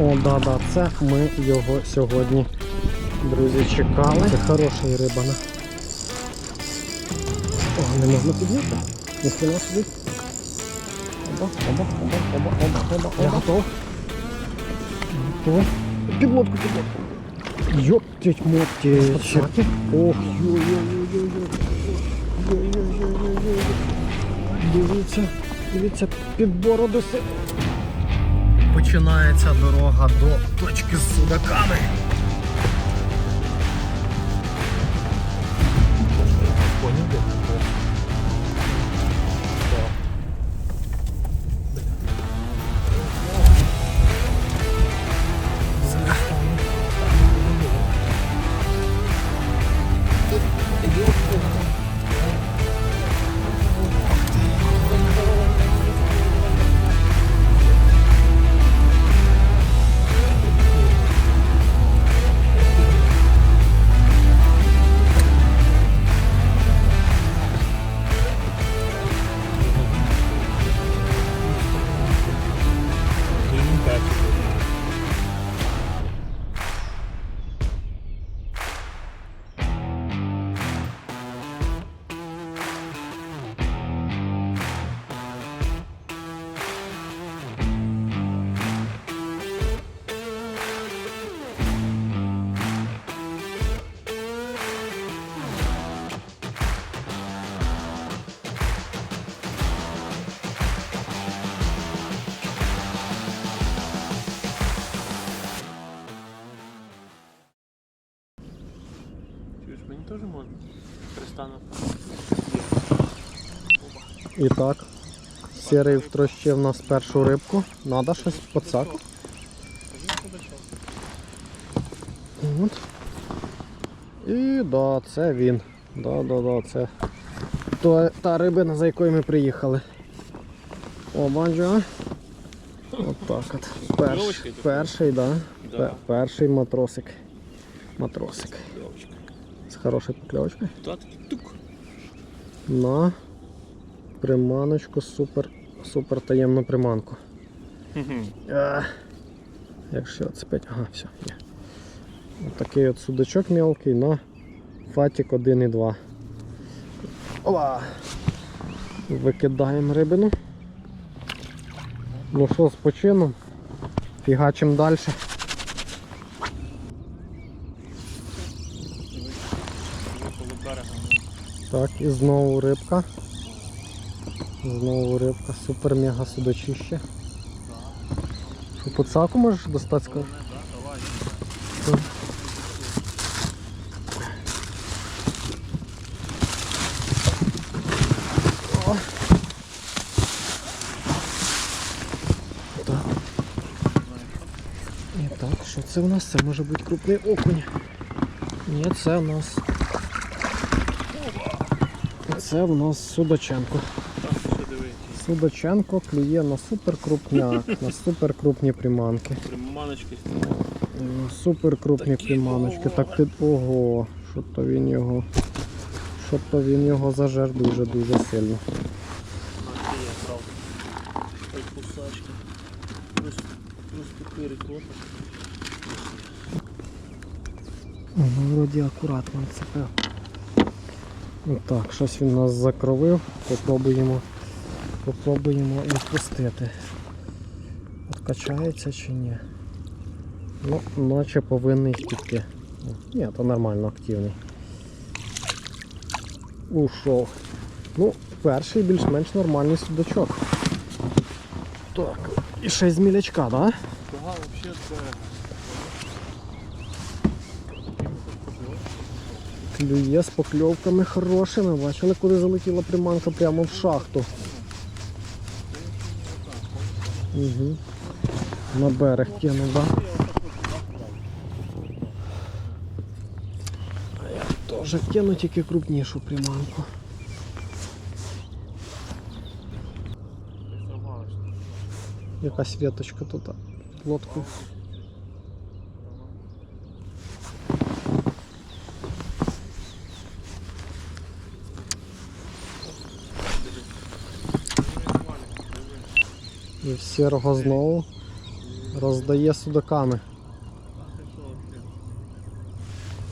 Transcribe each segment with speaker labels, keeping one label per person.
Speaker 1: О, да, да, це ми його сьогодні, друзі, чекали. Це хороша рибана. О, не можна підняти. Ніхто собі. Оба, оба, оба, оба, оба, оба, оба. Я готов. Готов. Підлодку, підлодку. Йоптять моптять. Ох, йо-йо-йо-йо-йо. Дивіться, дивіться, під бороду си. Починається дорога до точки з судаками.
Speaker 2: Чуєш, мені теж можна? Перестану.
Speaker 1: І так, сірий втрощив нас першу рибку. Надо щось поцак. От. І да, це він. Да, да, да, це то, та рибина, за якою ми приїхали. О, бачу. От так от. Перш, перший, да.
Speaker 2: Да.
Speaker 1: Перший матросик. Матросик.
Speaker 2: Такий тук.
Speaker 1: На приманочку супер, супер таємну приманку. А, якщо цепить, ага, все, є. Ось такий от судачок мелкий на фатік 1,2. Ова! Викидаємо рибину. Ну що, з почином? Фігачим далі. Так, і знову рибка. Знову рибка, супер мега судачище. Що по цаку можеш достати скажеш? І так, що це у нас? Це може бути крупний окунь. Ні, це у нас. Це у нас Судаченко. Судаченко клює на супер крупняк, на супер крупні приманки.
Speaker 2: Приманочки.
Speaker 1: М, Супер крупні
Speaker 2: Такі,
Speaker 1: приманочки. Так ти. Ого, що то він його. Що то він його зажер дуже-дуже сильно.
Speaker 2: А. Ой, кусачки. Плюс, плюс 4 кота.
Speaker 1: Вроді акуратно цепив. Так, щось він нас закровив. Попробуємо, попробуємо відпустити. Откачається чи ні? Ну, наче повинний піти. Ні, то нормально активний. Ушов. Ну, перший більш-менш нормальний судачок. Так, і ще з мілячка, так? Да?
Speaker 2: Ага, взагалі з
Speaker 1: Клює з покльовками хорошими. Бачили, куди залетіла приманка прямо в шахту. Угу. На берег кинув, так? Да? А я теж кину тільки крупнішу приманку. Якась віточка тут а, під лодкою. І в сірого знову роздає судаками.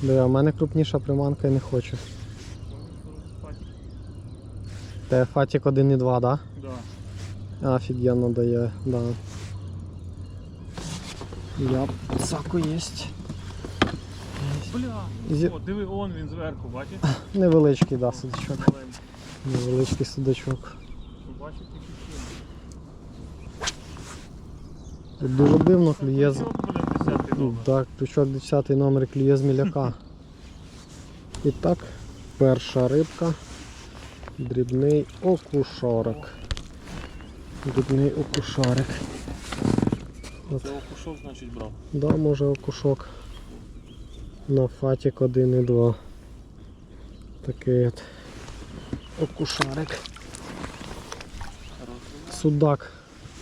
Speaker 1: Диви, в мене крупніша приманка і не хочу. Те фатік 1,2, да?
Speaker 2: Да.
Speaker 1: Офігенно дає, да. Я цаку єсть.
Speaker 2: Бля,
Speaker 1: Зі-
Speaker 2: о, диви, он він зверху, бачиш?
Speaker 1: Невеличкий, да, судачок. Невеличкий судачок.
Speaker 2: Бачиш, який
Speaker 1: Тут дуже дивно клює з.
Speaker 2: Крючок, блін, 10 номер.
Speaker 1: Так, крючок 10 номер клює з міляка. І так, перша рибка. Дрібний окушарик. Дрібний окушарик. От.
Speaker 2: Це окушок, значить, брав.
Speaker 1: Да, може окушок. На фатік 1 і 2. Такий от окушарик. Судак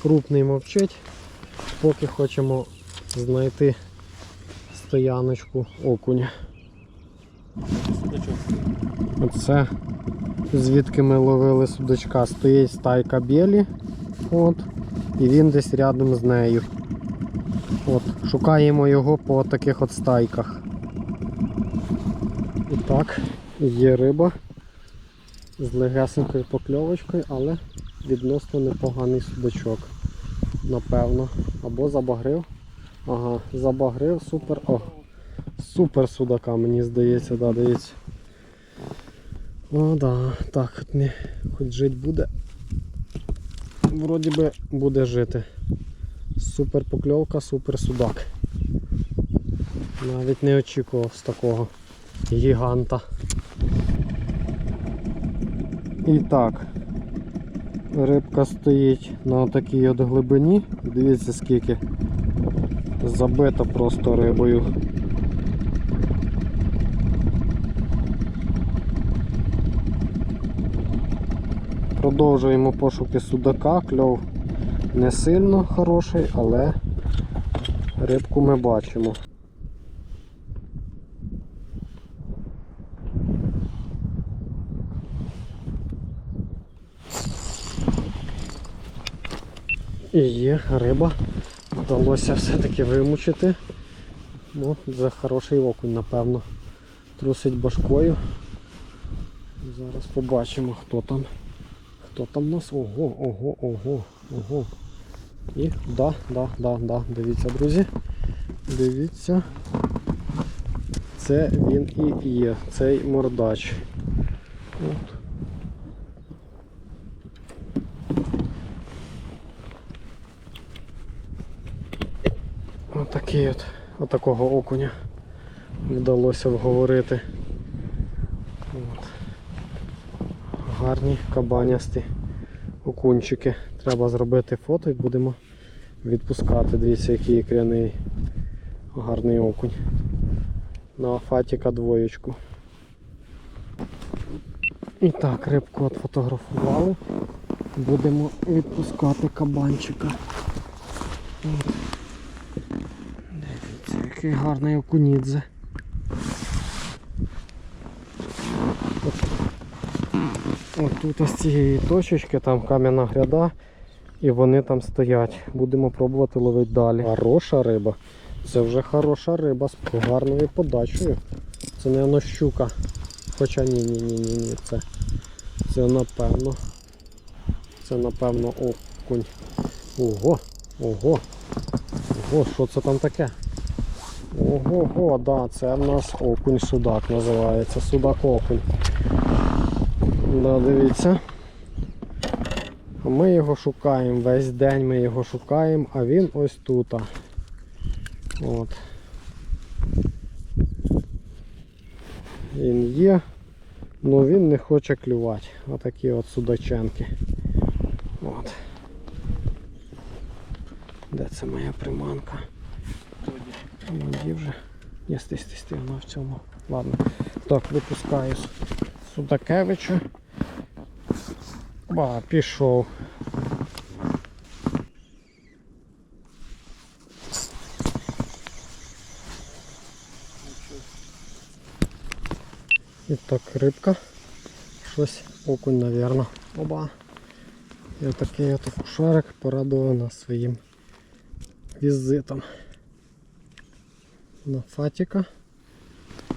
Speaker 1: крупний мовчить. Поки хочемо знайти стояночку окуня. Оце звідки ми ловили судачка. Стоїть стайка білі. От, і він десь рядом з нею. От, шукаємо його по таких от стайках. І так, є риба з легесенькою покльовочкою, але відносно непоганий судачок. Напевно. Або забагрив. Ага, забагрив, супер. О, супер судака, мені здається, да, дивіться. О, да, так, хоч не, хоч жить буде. Вроді би буде жити. Супер покльовка, супер судак. Навіть не очікував з такого гіганта. І так, рибка стоїть на такій от глибині. Дивіться скільки забита просто рибою. Продовжуємо пошуки судака, кльов не сильно хороший, але рибку ми бачимо. І є риба. Вдалося все-таки вимучити. Ну, це хороший окунь, напевно. Трусить башкою. Зараз побачимо, хто там. Хто там у нас? Ого, ого, ого, ого. І да, да, да, да. Дивіться, друзі. Дивіться. Це він і є, цей мордач. От. Отакий от, отакого окуня вдалося вговорити. От. Гарні кабанясті окунчики. Треба зробити фото і будемо відпускати. Дивіться, який ікряний гарний окунь. На фатіка двоєчку. І так, рибку отфотографували. Будемо відпускати кабанчика. От. Який гарний окунідзе. От тут ось цієї точечки, там кам'яна гряда, і вони там стоять. Будемо пробувати ловити далі. Хороша риба. Це вже хороша риба з гарною подачею. Це не щука. Хоча ні, ні, ні, ні, ні. Це, це напевно. Це напевно окунь. Ого, ого. Ого, що це там таке? Ого, го, да, це в нас окунь судак називається. Судак окунь. Да, дивіться. Ми його шукаємо, весь день ми його шукаємо, а він ось тут. От. Він є, але він не хоче клювати. Отакі от судаченки. От. Де це моя приманка? Воді вже. Стій, стій, вона в цьому. Ладно. Так, випускаю Судакевича. Ба, пішов. І так, рибка. Щось окунь, навірно. Оба. І отакий от шарик порадував нас своїм візитом. На фатіка.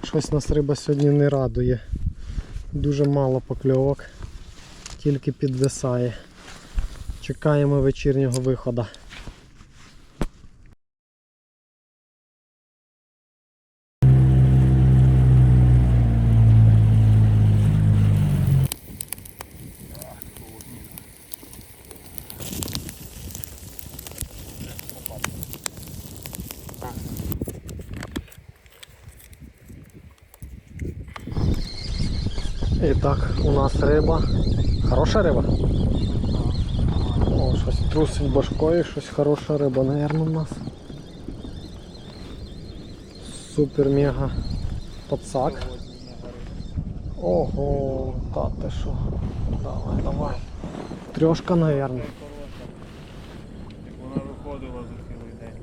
Speaker 1: Щось нас риба сьогодні не радує. Дуже мало покльовок, тільки підвисає. Чекаємо вечірнього виходу. І так, у нас риба. Хороша риба? О, щось трусить башкою, щось хороша риба, наверное, у нас. Супер мега пацак. Ого, та ти що? Давай, давай. Трьошка, наверное.
Speaker 2: Як вона виходила за цілий день.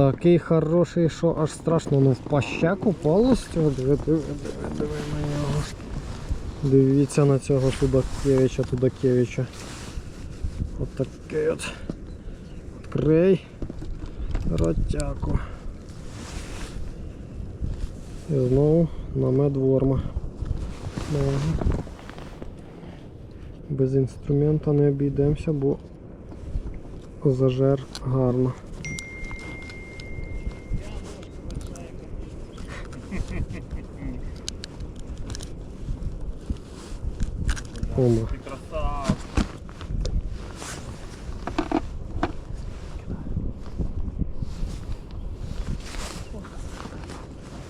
Speaker 1: Такий хороший, що аж страшно, ну в пащеку повністю. Диви, диви, на. Дивіться на цього Тудакевича. От такий от. Відкрий ротяку. І знову намет ворма. Без інструмента не обійдемося, бо зажер гарно. Ома.
Speaker 2: Ти.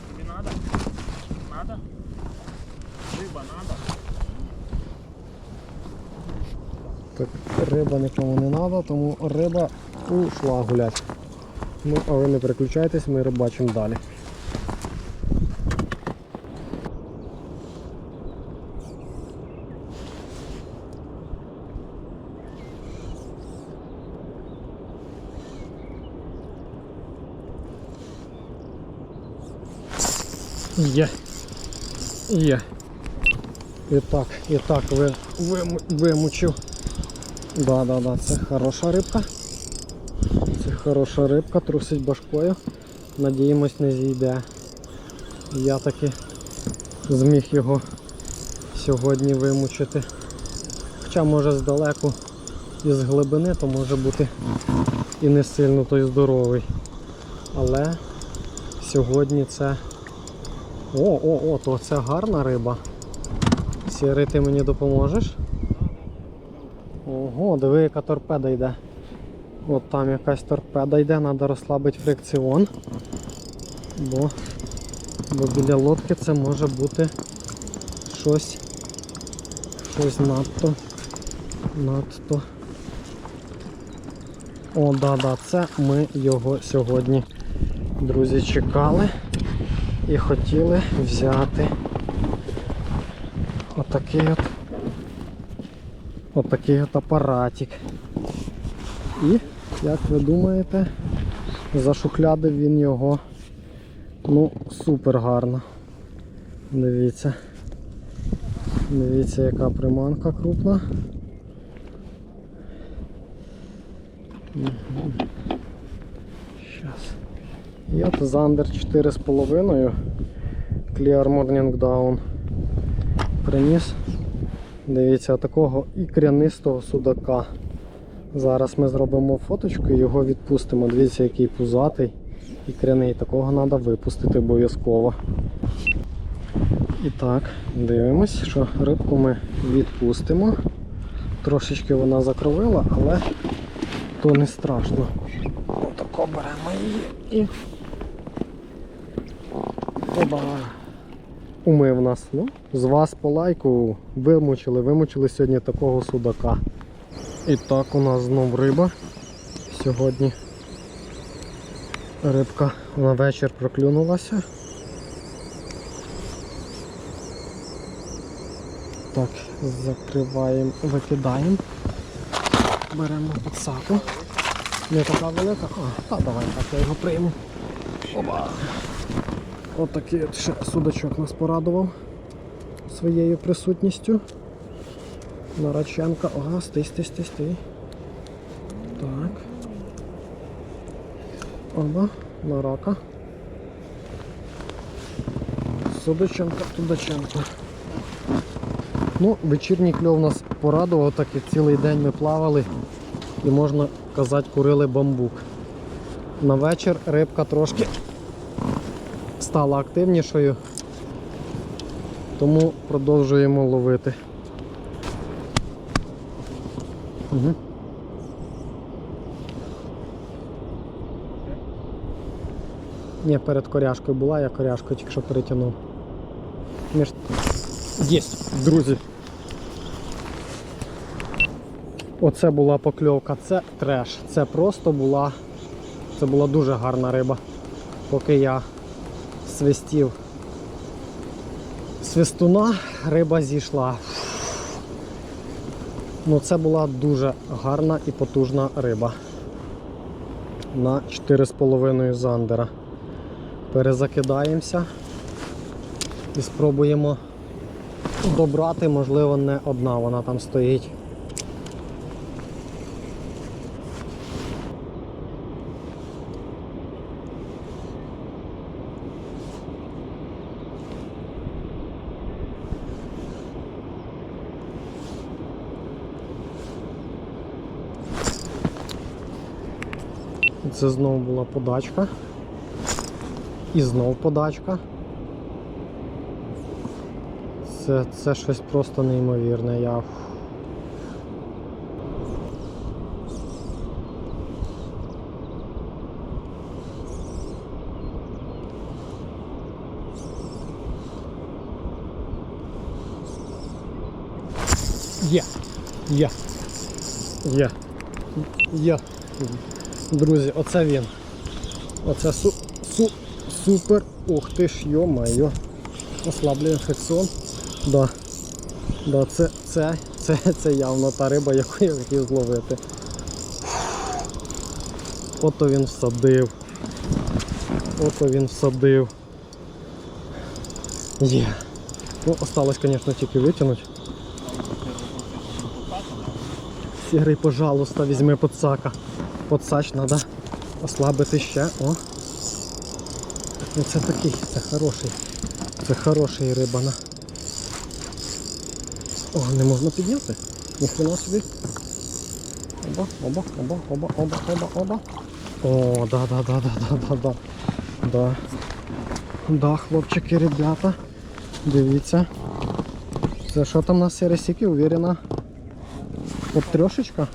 Speaker 2: Тобі надо? Риба надо?
Speaker 1: Риба нікому не треба, тому риба ушла гулять. Ну, а ви не переключайтесь, ми рибачимо далі. Є. Є. І так, і так ви, вим, вимучив. Да, да, да, це хороша рибка. Це хороша рибка, трусить башкою. Надіємось, не зійде. Я таки зміг його сьогодні вимучити. Хоча може здалеку із глибини, то може бути і не сильно той здоровий. Але сьогодні це. О, о, о, то це гарна риба. Сірий, ти мені допоможеш? Ого, диви, яка торпеда йде. От там якась торпеда йде, треба розслабити фрикціон. Бо, бо біля лодки це може бути щось, щось надто. Надто. О, да, да, це ми його сьогодні, друзі, чекали і хотіли взяти отакий от отакий от апаратик. І, як ви думаєте, зашухлядив він його ну супер гарно. Дивіться. Дивіться, яка приманка крупна. Щас. І от Зандер 4,5 Clear Morning Down приніс. Дивіться, такого ікрянистого судака. Зараз ми зробимо фоточку і його відпустимо. Дивіться, який пузатий ікряний. Такого треба випустити обов'язково. І так, дивимось, що рибку ми відпустимо. Трошечки вона закровила, але то не страшно. Отако беремо її і. Оба. Умив нас. Ну, з вас по лайку вимучили, вимучили сьогодні такого судака. І так у нас знов риба. Сьогодні рибка на вечір проклюнулася. Так, закриваємо, викидаємо. Беремо підсаку. Не така велика. А, та давай так я його прийму. Оба. От такий от ще судачок нас порадував своєю присутністю. Нараченка. Ага, стий, стий, стий, стий. Так. Оба, на рака. Судаченка, Тудаченка. Ну, вечірній кльов нас порадував, так як цілий день ми плавали і можна казати, курили бамбук. На вечір рибка трошки стала активнішою, тому продовжуємо ловити. Угу. Ні, перед коряшкою була, я коряшкою тільки що перетягнув. Між... Єсть, друзі. Оце була покльовка, це треш. Це просто була. Це була дуже гарна риба. Поки я свистів свистуна, риба зійшла. Ну це була дуже гарна і потужна риба. На 4,5 зандера. Перезакидаємося і спробуємо добрати, можливо, не одна вона там стоїть. Це знову була подачка. І знов подачка. Це, це щось просто неймовірне. Я... Є. Є. Є. Є. Друзі, оце він. Оце су, су, супер. Ух ти ж, йо-майо. Ослаблює фрикціон. Да. Да, це, це, це, це явно та риба, яку я хотів зловити. Ото він всадив. Ото він всадив. Є. Ну, осталось, звісно, тільки витягнути. Сігрий, пожалуйста, візьми подсака. Подсач треба ослабити ще. О. Ну це такий, це хороший. Це хороший рибана. О, не можна підняти. Ніхрена собі. Оба, оба, оба, оба, оба, оба, оба. О, да, да, да, хлопчики, ребята. Дивіться. Це що там на сіресіки, уверена? От трьошечка?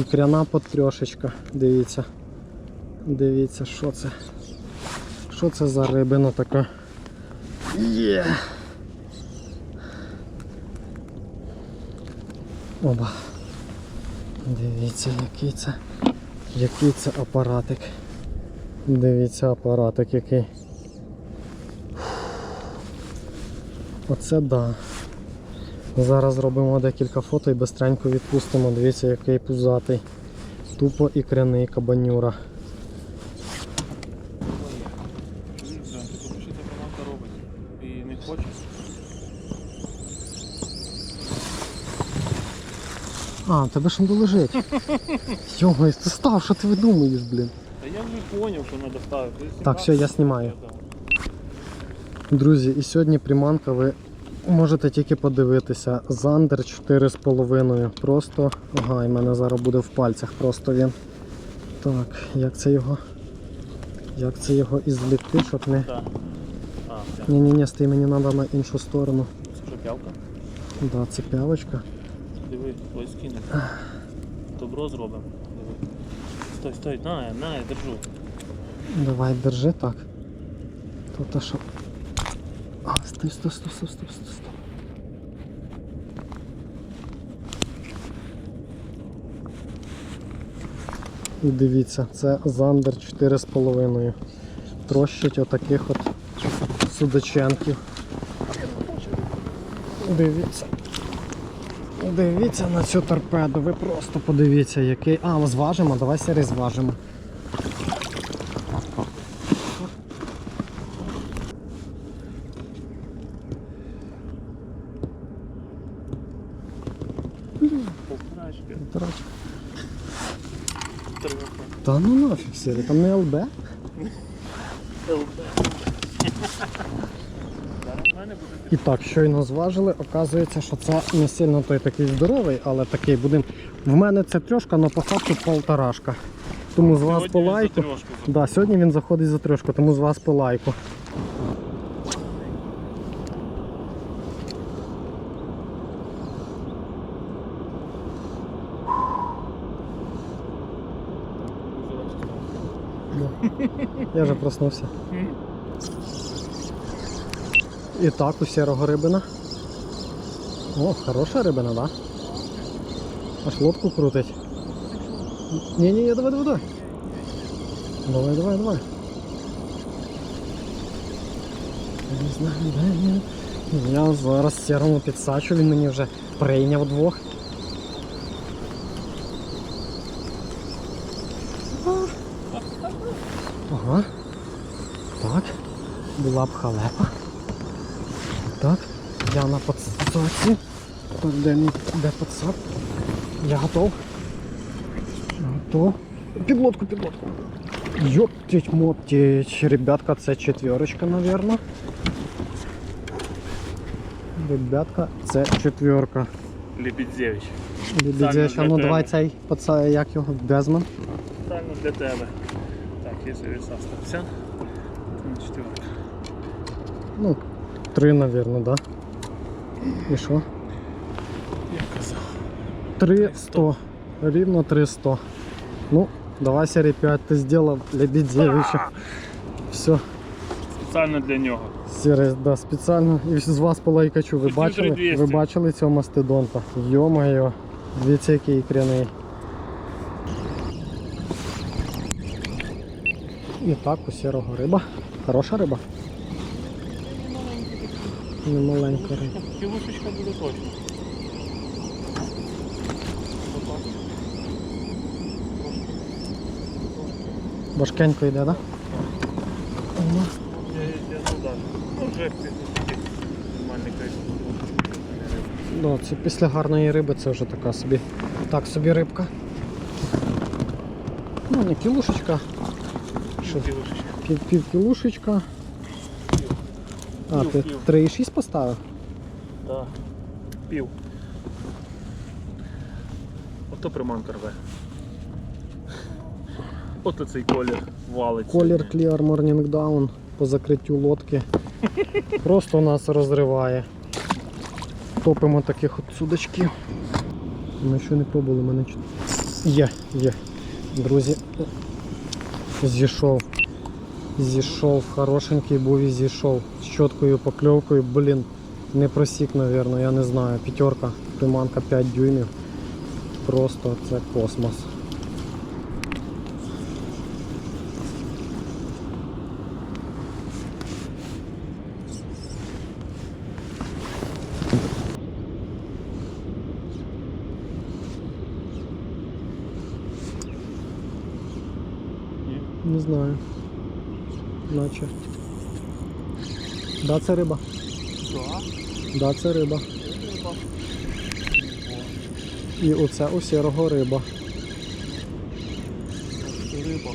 Speaker 1: Ікряна потрьошечка. Дивіться. Дивіться, що це. Що це за рибина така? Є. Оба. Дивіться, який це. Який це апаратик. Дивіться апаратик який. Оце да. Зараз зробимо декілька фото і бистренько відпустимо. Дивіться, який пузатий. Тупо ікряний кабанюра.
Speaker 2: І не хочеш.
Speaker 1: А, тебе ж не лежить. Йомай, ти став, що ти видумуєш, блін?
Speaker 2: Та я вже зрозумів, що треба ставити.
Speaker 1: Так, все, я знімаю. Друзі, і сьогодні приманка ви можете тільки подивитися. Зандер 4,5. Просто. Ага, і мене зараз буде в пальцях просто він. Так, як це його? Як це його ізлікти, щоб не. Ні-ні-ні, стій, мені треба на іншу сторону.
Speaker 2: Це що, п'явка?
Speaker 1: Да, це п'явочка.
Speaker 2: Диви, ось скину. Добро зробимо. Диви. Стой, стой, на, на, я держу.
Speaker 1: Давай, держи так. То та що. Стой, стой, стой, стой, стой, стой, стой. І дивіться, це зандер 4,5. Трощить отаких от судаченків. Дивіться. Дивіться на цю торпеду, ви просто подивіться, який. А, зважимо, давай сірий зважимо. Та ну нафіг сірі, там не ЛБ.
Speaker 2: ЛБ.
Speaker 1: І так, щойно зважили, оказується, що це не сильно той такий здоровий, але такий будемо. В мене це трьошка, але по факту полторашка. Тому з вас по лайку. Да, сьогодні він заходить за трьошку, тому з вас по лайку. Я вже проснувся. І так, у сірого рибина. О, хороша рибина, да? Аж лодку крутить. Ні-ні, давай, давай, давай. Давай, давай, давай. Не знаю, де він. Я зараз сірому підсачу, він мені вже прийняв двох. Ага. Так. Була б халепа. Так. Я на подсаці. Так, де де подсак? Я готов. Готов. Підлодку, підлодку. Ёптить, моптить. Ребятка, це четверочка, наверное. Ребятка, це четверка.
Speaker 2: Лебедзевич.
Speaker 1: Лебедєш, а ну давай цей паца, як його, Дезман.
Speaker 2: Спеціально для тебе. Так, веса стався. то Четверка.
Speaker 1: Ну, три, наверное, да? І що?
Speaker 2: Я казав.
Speaker 1: 300. Рівно 300. Ну, давай серії 5 ти зробив Лебедєвича. Все,
Speaker 2: Спеціально для нього.
Speaker 1: Сірий, да, спеціально. І з вас по лайкачу. Ви
Speaker 2: Хотів
Speaker 1: бачили?
Speaker 2: 3200.
Speaker 1: Ви бачили цього мастодонта? Йо-моє, дивіться, який ікряний. І так, у сірого риба. Хороша риба. Не маленька риба.
Speaker 2: Кілушечка буде точно.
Speaker 1: Важкенько йде, так? Да?
Speaker 2: Я, ну. Ну, після таких нормальних
Speaker 1: це після гарної риби це вже така собі. Так собі рибка. Ну, не кілушечка, Що? Пів, пів кілушечка. А,
Speaker 2: Пів,
Speaker 1: ти
Speaker 2: пів.
Speaker 1: 3,6 поставив?
Speaker 2: Да. Пів. Ото приманка рве. Ото цей колір валить.
Speaker 1: Колір. Clear Morning Down по закриттю лодки. Просто нас розриває. Топимо таких от судачків. Ми ще не пробували мене. Є, є. Друзі. Зійшов. Зійшов, хорошенький був і зійшов. З чіткою покльовкою, блін, не просік, мабуть, я не знаю. П'ятерка, приманка 5 дюймів. Просто це космос.
Speaker 2: Ні.
Speaker 1: Не знаю. Наче. Да, це риба.
Speaker 2: Да.
Speaker 1: Да, це риба.
Speaker 2: Риба.
Speaker 1: І оце у сірого риба.
Speaker 2: Це риба.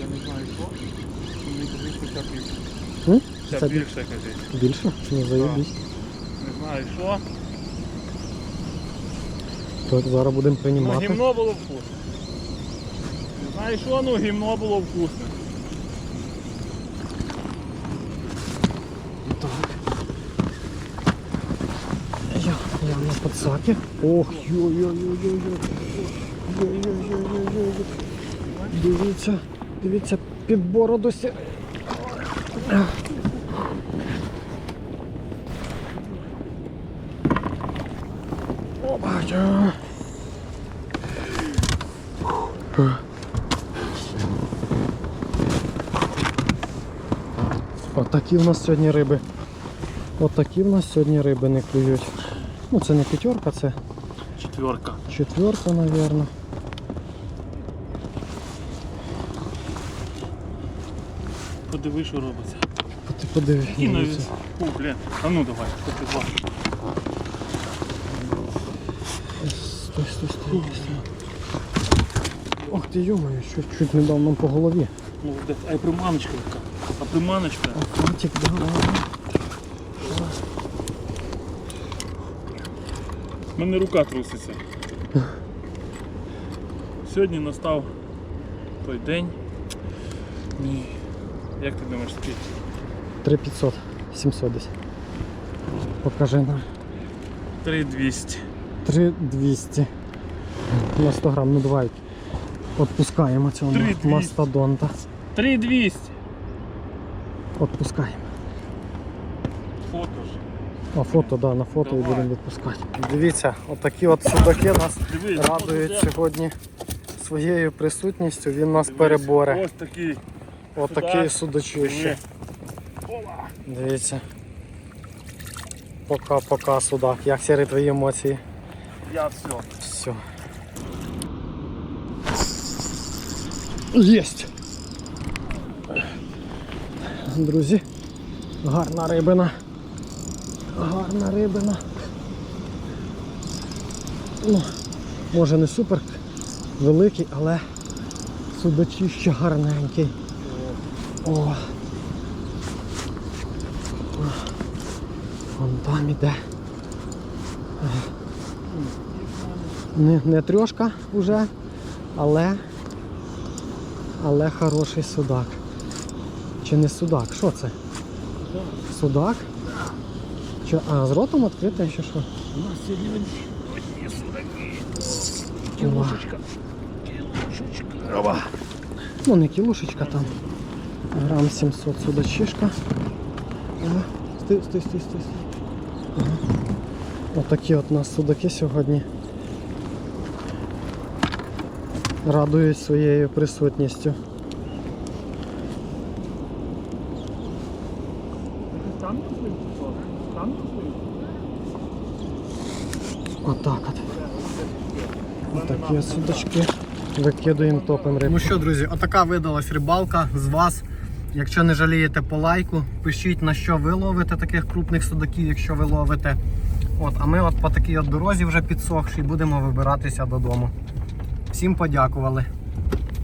Speaker 2: Я не знаю що. Мені ця більше. Ця
Speaker 1: Це
Speaker 2: більше кажуть.
Speaker 1: Більше? Ну заєбісь.
Speaker 2: Не знаю що.
Speaker 1: То зараз будемо
Speaker 2: Ну,
Speaker 1: приймати.
Speaker 2: гімно було вкусне. Не знаю що, ну гімно було вкусне.
Speaker 1: Так. Я, подсаке. Ох, йо-йо-йо-йо-йо. Йо-йо-йо-йо-йо. Дивіться, дивіться, під бороду сі. Опа. Отакі в нас сьогодні риби. Отакі в нас сьогодні риби не клюють. Ну це не п'ятерка, це
Speaker 2: Четверка.
Speaker 1: четверка, мабуть.
Speaker 2: Подиви, що робиться.
Speaker 1: Ти подиви.
Speaker 2: Кину.
Speaker 1: дивіться.
Speaker 2: Фу, блін. А ну давай, хоч два.
Speaker 1: Ох ти йомаю, що чуть не дав нам по голові.
Speaker 2: Ну, а й приманочка яка. А приманочка.
Speaker 1: Фантик, да, да, да.
Speaker 2: У мене рука труситься. Сьогодні настав той день. Ні. Як ти думаєш, скільки?
Speaker 1: 3500, 700 десь. Покажи нам.
Speaker 2: 3200.
Speaker 1: 3200 на 100 грам. Ну давай відпускаємо цього
Speaker 2: 3200.
Speaker 1: мастодонта.
Speaker 2: 3200.
Speaker 1: Відпускаємо.
Speaker 2: Фото ж.
Speaker 1: А фото, да, на фото і
Speaker 2: Давай.
Speaker 1: будемо відпускати. Дивіться, отакі от судаки нас
Speaker 2: Дивись,
Speaker 1: радують сьогодні своєю присутністю. Він нас
Speaker 2: Дивись,
Speaker 1: переборе.
Speaker 2: Ось такий.
Speaker 1: Отакий судачище. Дивіться. Пока-пока, судак. Як сірі твої емоції?
Speaker 2: Я все.
Speaker 1: Все. Єсть. Друзі, гарна рибина. Гарна рибина. Ну, може не супер великий, але судачище гарненький. О. Вон там іде. Не, не трьошка вже, але, але хороший судак. Чи не судак? Що це? Судак? Чи, а, з ротом відкритий чи що?
Speaker 2: У нас сьогодні одні судаки.
Speaker 1: Кілошечка.
Speaker 2: Кілошечка.
Speaker 1: Ну не кілушечка там. Грам 700 судачишка. Ага. Стой, стой, стой, стой. стой. Ага. Отакі от у нас судаки сьогодні. Радують своєю присутністю.
Speaker 2: Там не слив? Там не слив?
Speaker 1: Отак от. От судочки. Викидуємо топим рибку. Ну що, друзі, отака видалась рибалка з вас. Якщо не жалієте по лайку, пишіть на що ви ловите таких крупних судаків, якщо ви ловите. От, а ми от по такій от дорозі вже підсохшій будемо вибиратися додому. Всім подякували.